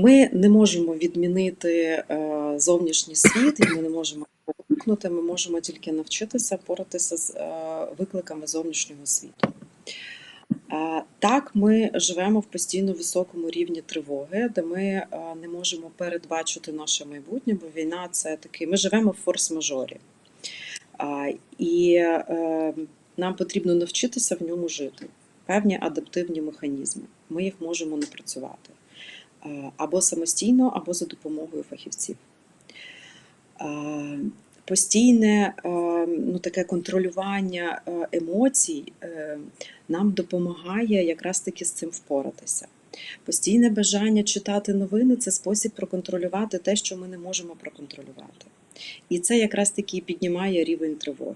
Ми не можемо відмінити е, зовнішній світ, і ми не можемо вимкнути. Ми можемо тільки навчитися поратися з е, викликами зовнішнього світу. Е, Так, ми живемо в постійно високому рівні тривоги, де ми не можемо передбачити наше майбутнє, бо війна це такий. Ми живемо в форс-мажорі. І нам потрібно навчитися в ньому жити. Певні адаптивні механізми. Ми їх можемо напрацювати е, або самостійно, або за допомогою фахівців. Постійне ну, таке контролювання емоцій е, нам допомагає якраз таки з цим впоратися. Постійне бажання читати новини це спосіб проконтролювати те, що ми не можемо проконтролювати. І це якраз таки піднімає рівень тривоги.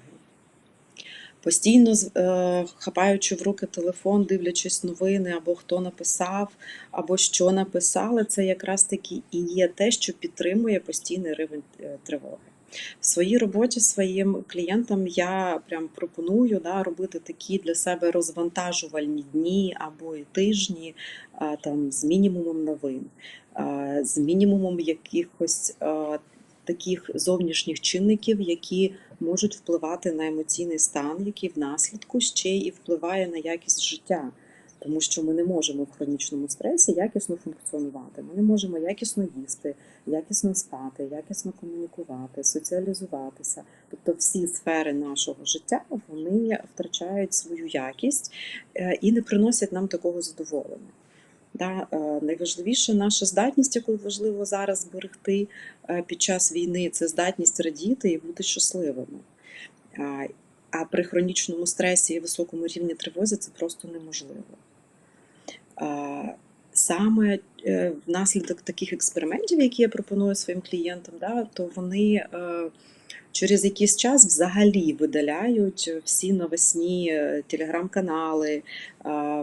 Постійно е, хапаючи в руки телефон, дивлячись новини, або хто написав, або що написали, це якраз таки і є те, що підтримує постійний рівень е, тривоги. В своїй роботі своїм клієнтам я прям пропоную да, робити такі для себе розвантажувальні дні або і тижні там, з мінімумом новин, з мінімумом якихось таких зовнішніх чинників, які можуть впливати на емоційний стан, який в наслідку ще і впливає на якість життя. Тому що ми не можемо в хронічному стресі якісно функціонувати. Ми не можемо якісно їсти, якісно спати, якісно комунікувати, соціалізуватися. Тобто всі сфери нашого життя вони втрачають свою якість е, і не приносять нам такого задоволення. Да, е, найважливіше наша здатність, яку важливо зараз зберегти е, під час війни, це здатність радіти і бути щасливими. А, при хронічному стресі і високому рівні тривозі це просто неможливо. Саме е, внаслідок таких експериментів, які я пропоную своїм клієнтам, да, то вони через якийсь час взагалі видаляють всі новосні е, телеграм-канали.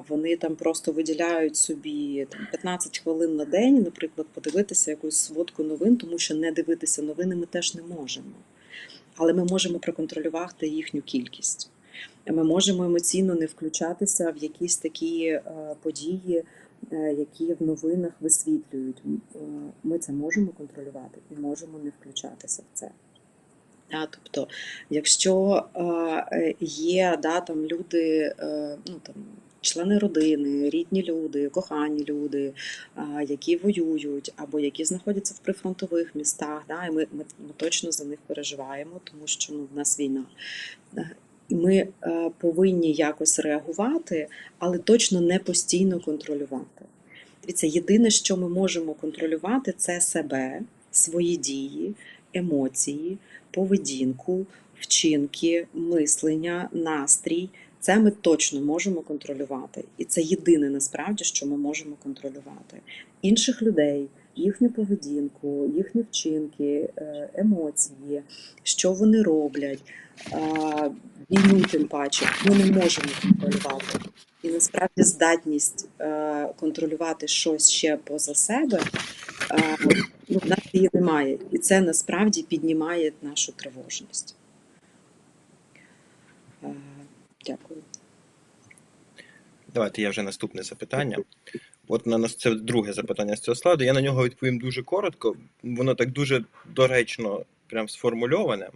Вони там просто виділяють собі 15 хвилин на день, наприклад, подивитися якусь сводку новин, тому що не дивитися новини ми теж не можемо. Але ми можемо проконтролювати їхню кількість. Ми можемо емоційно не включатися в якісь такі е, події, е, які в новинах висвітлюють. Е, Ми це можемо контролювати і можемо не включатися в це. Тобто, якщо е, є да, там люди, е, ну там члени родини, рідні люди, кохані люди, які воюють або які знаходяться в прифронтових містах, да, і ми, ми, ми точно за них переживаємо, тому що ну, в нас війна. Е, ми повинні якось реагувати, але точно не постійно контролювати. Дивіться, єдине, що ми можемо контролювати, це себе, свої дії, емоції, поведінку, вчинки, мислення, настрій. Це ми точно можемо контролювати. І це єдине насправді, що ми можемо контролювати. Інших людей, їхню поведінку, їхні вчинки, е, емоції, що вони роблять, е, війну тим паче, ми не можемо контролювати. І насправді здатність е, контролювати щось ще поза себе, в нас її немає. І це насправді піднімає нашу тривожність. Е, Дякую. Давайте я вже наступне запитання. От на нас це друге запитання з цього складу. Я на нього відповім дуже коротко. Воно так дуже доречно прям сформульоване.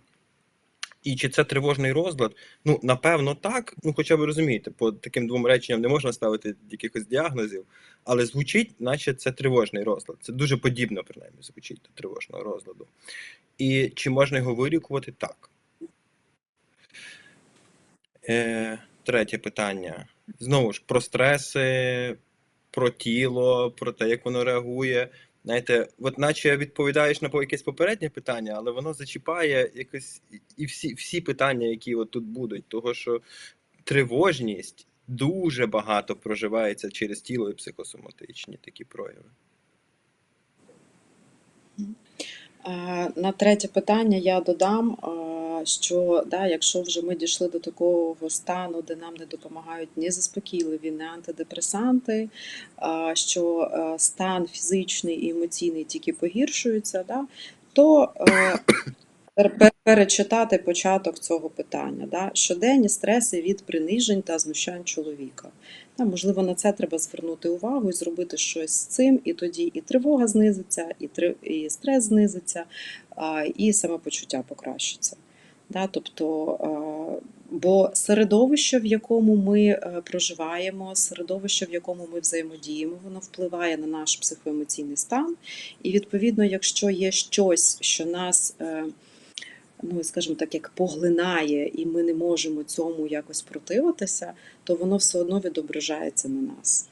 І чи це тривожний розлад? Ну, напевно, так. Ну, хоча ви розумієте, по таким двом реченням не можна ставити якихось діагнозів, але звучить, наче це тривожний розлад. Це дуже подібно, принаймні, звучить до тривожного розладу. І чи можна його вилікувати? Так. Е, третє питання. Знову ж про стреси, про тіло, про те, як воно реагує. Знаєте, от наче відповідаєш на якесь попереднє питання, але воно зачіпає якось і всі, всі питання, які от тут будуть. Того, що тривожність дуже багато проживається через тіло і психосоматичні такі прояви. Е, На третє питання я додам, е, що да, якщо вже ми дійшли до такого стану, де нам не допомагають ні заспокійливі, ні антидепресанти, що е, стан фізичний і емоційний тільки погіршується, да, то е, пер- пер- перечитати початок цього питання. Да? Щоденні стреси від принижень та знущань чоловіка. Та, можливо, на це треба звернути увагу і зробити щось з цим, і тоді і тривога знизиться, і, стрес знизиться, і самопочуття покращиться. Да, тобто, е, бо середовище, в якому ми е, проживаємо, середовище, в якому ми взаємодіємо, воно впливає на наш психоемоційний стан. І відповідно, якщо є щось, що нас, е, ну скажімо так, як поглинає, і ми не можемо цьому якось противитися, то воно все одно відображається на нас.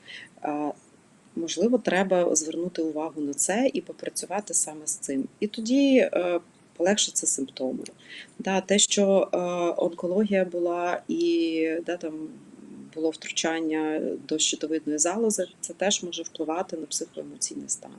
Можливо, треба звернути увагу на це і попрацювати саме з цим. І тоді полегшаться симптоми. Да, те, що е, онкологія була і да, там було втручання до щитовидної залози, це теж може впливати на психоемоційний стан,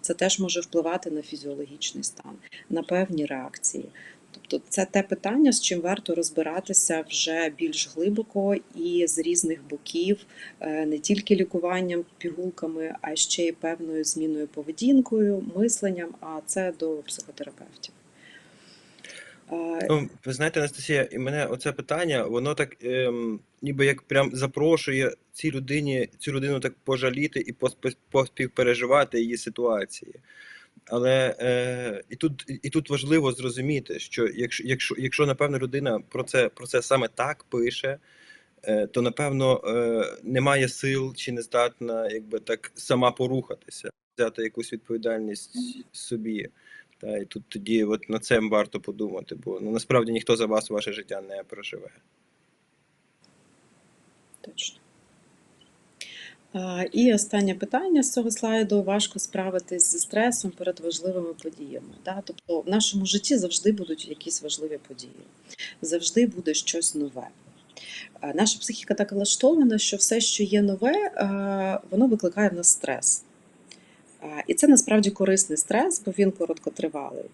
це теж може впливати на фізіологічний стан, на певні реакції. Тобто це те питання, з чим варто розбиратися вже більш глибоко і з різних боків, е, не тільки лікуванням, пігулками, а ще й певною зміною поведінкою, мисленням, а це до психотерапевтів. Ну, ви знаєте, Анастасія, і мене оце питання, воно так ем, ніби як прям запрошує цій людині, цю людину так пожаліти і поспівпереживати її ситуації. Але е, і, тут, і тут важливо зрозуміти, що якщо, якщо, якщо напевно, людина про це, про це саме так пише, е, то напевно е, немає сил чи не здатна якби так сама порухатися, взяти якусь відповідальність собі. Та і тут тоді от над цим варто подумати, бо ну насправді ніхто за вас ваше життя не проживе. Точно. А, І останнє питання з цього слайду: важко справитись зі стресом перед важливими подіями. Да? Тобто в нашому житті завжди будуть якісь важливі події, завжди буде щось нове. Наша психіка так влаштована, що все, що є нове, воно викликає в нас стрес. І це насправді корисний стрес, бо він короткотривалий.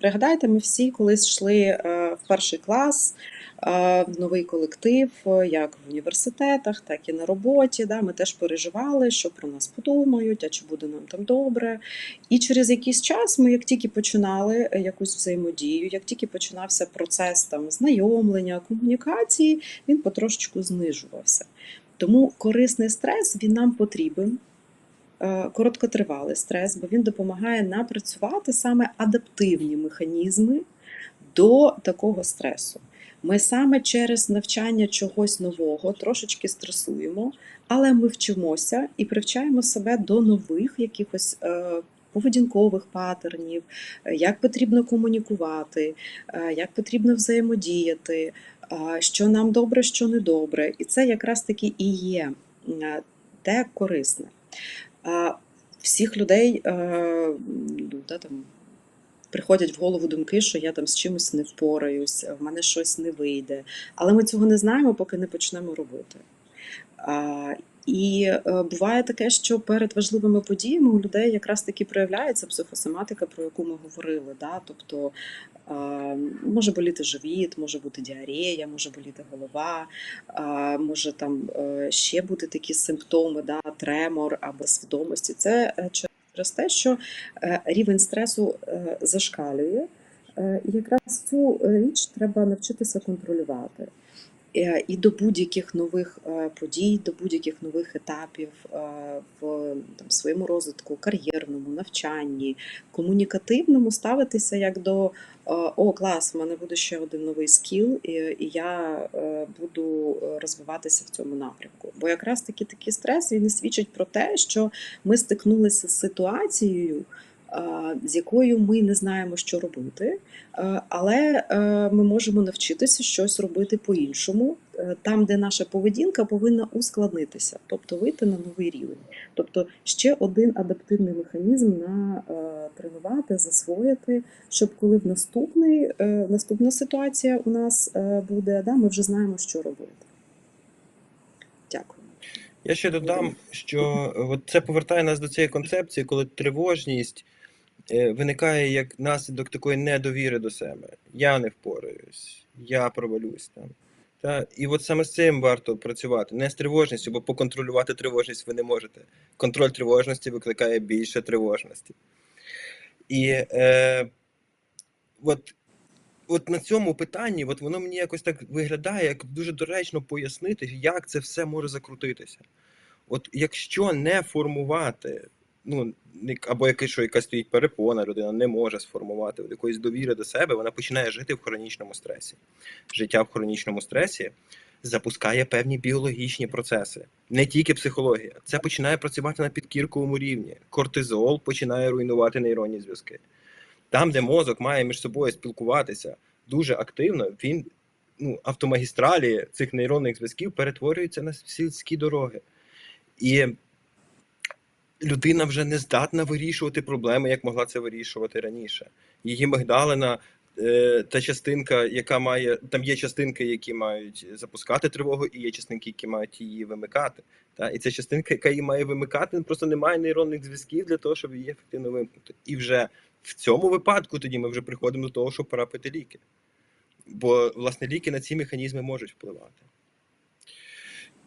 Пригадайте, ми всі колись йшли е, в перший клас, е, в новий колектив, е, як в університетах, так і на роботі. Да? Ми теж переживали, що про нас подумають, а чи буде нам там добре. І через якийсь час ми, як тільки починали якусь взаємодію, як тільки починався процес там знайомлення, комунікації, він потрошечку знижувався. Тому корисний стрес він нам потрібен. Е, Короткотривалий стрес, бо він допомагає напрацювати саме адаптивні механізми до такого стресу. Ми саме через навчання чогось нового трошечки стресуємо, але ми вчимося і привчаємо себе до нових якихось е, поведінкових паттернів, е, як потрібно комунікувати, як потрібно взаємодіяти, що нам добре, що не добре. І це якраз таки і є те корисне. А всіх людей е, ну, да, там, приходять в голову думки, що я там з чимось не впораюсь, в мене щось не вийде. Але ми цього не знаємо, поки не почнемо робити. А, і е, буває таке, що перед важливими подіями у людей якраз таки проявляється психосоматика, про яку ми говорили. Да? Тобто може боліти живіт, може бути діарея, може боліти голова, може там е, ще бути такі симптоми, да? тремор або свідомості. Це е, через те, що е, рівень стресу зашкалює. І якраз цю річ треба навчитися контролювати. Е, І до будь-яких нових е, подій, до будь-яких нових етапів е, в там, своєму розвитку, кар'єрному, навчанні, комунікативному ставитися як до о, клас, в мене буде ще один новий скіл, і, і я буду розвиватися в цьому напрямку. Бо якраз таки такий стрес він і свідчить про те, що ми стикнулися з ситуацією, з якою ми не знаємо, що робити. Е, Але е, ми можемо навчитися щось робити по-іншому, е, там, де наша поведінка повинна ускладнитися, тобто вийти на новий рівень. Тобто ще один адаптивний механізм на е, тренувати, засвоїти, щоб коли в наступний, е, наступна ситуація у нас е, буде, да, ми вже знаємо, що робити. Дякую. Я ще додам, що от це повертає нас до цієї концепції, коли тривожність е, виникає як наслідок такої недовіри до себе. Я не впораюсь, я провалюсь там. Та, і от саме з цим варто працювати, не з тривожністю, бо поконтролювати тривожність ви не можете. Контроль тривожності викликає більше тривожності. І е, от от на цьому питанні, от воно мені якось так виглядає, як дуже доречно пояснити, як це все може закрутитися. От якщо не формувати, ну або якась, що якась стоїть перепона, людина не може сформувати якоїсь довіри до себе, вона починає жити в хронічному стресі. Життя в хронічному стресі запускає певні біологічні процеси, не тільки психологія. Це починає працювати на підкірковому рівні. Кортизол починає руйнувати нейронні зв'язки. Там, де мозок має між собою спілкуватися дуже активно, він ну, автомагістралі цих нейронних зв'язків перетворюються на сільські дороги. І людина вже не здатна вирішувати проблеми, як могла це вирішувати раніше. Її мигдалина, е, та частинка, яка має, там є частинки, які мають запускати тривогу, і є частинки, які мають її вимикати. Та? І ця частинка, яка її має вимикати, просто не має нейронних зв'язків для того, щоб її ефективно вимкнути. І вже в цьому випадку тоді ми вже приходимо до того, що пора пити ліки. Бо, власне, ліки на ці механізми можуть впливати.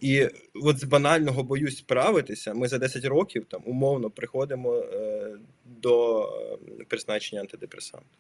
І от з банального боюсь справитися, ми за 10 років там умовно приходимо е, до е, призначення антидепресанту.